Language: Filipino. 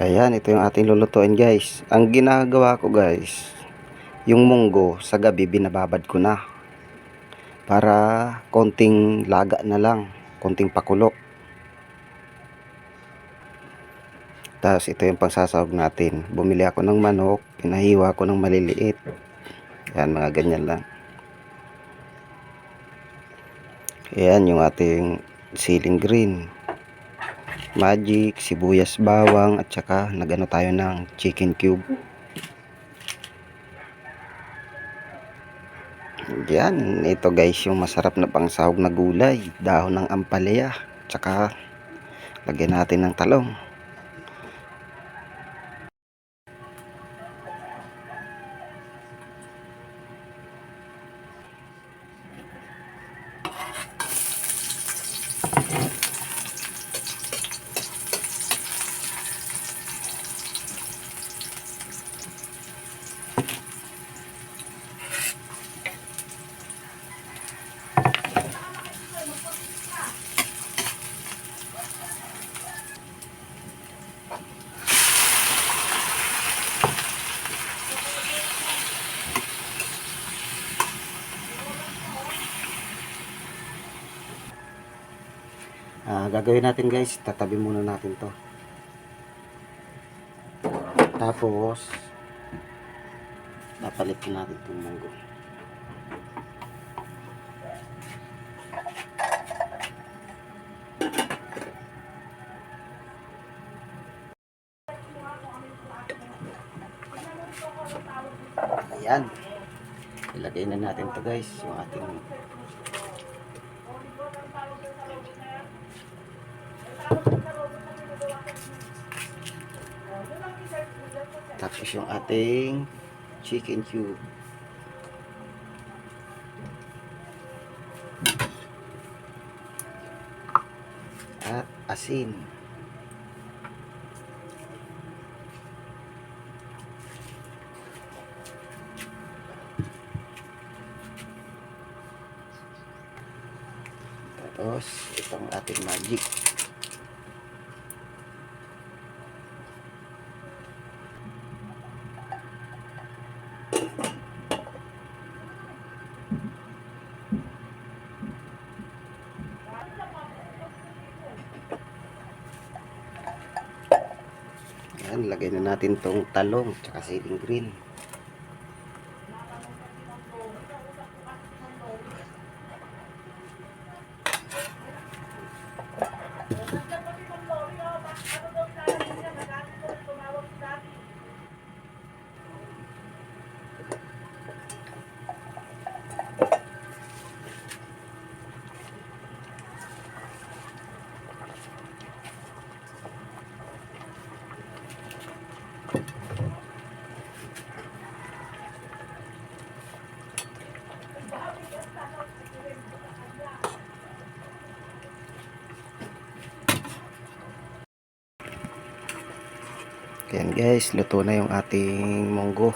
Ayan, ito yung ating lulutuin guys. Ang ginagawa ko guys, yung munggo sa gabi binababad ko na. Para konting laga na lang, konting pakulo. Tapos ito yung pangsasahog natin. Bumili ako ng manok, pinahiwa ko ng maliliit. Yan, mga ganyan lang. Ayan yung ating ceiling green. Magic, sibuyas bawang at saka nagano tayo ng chicken cube. Yan, ito guys yung masarap na pangsahog na gulay. Dahon ng ampalaya. Tsaka lagyan natin ng talong. Ah, gagawin natin guys, tatabi muna natin to. Tapos, papalitin natin itong munggo. Ayan. Ilagay na natin to guys, yung ating Tapos yung ating chicken cube. At asin. Tapos itong ating magic. Ayan, lagay na natin tong talong tsaka ceiling green. Ayan guys, luto na yung ating munggo.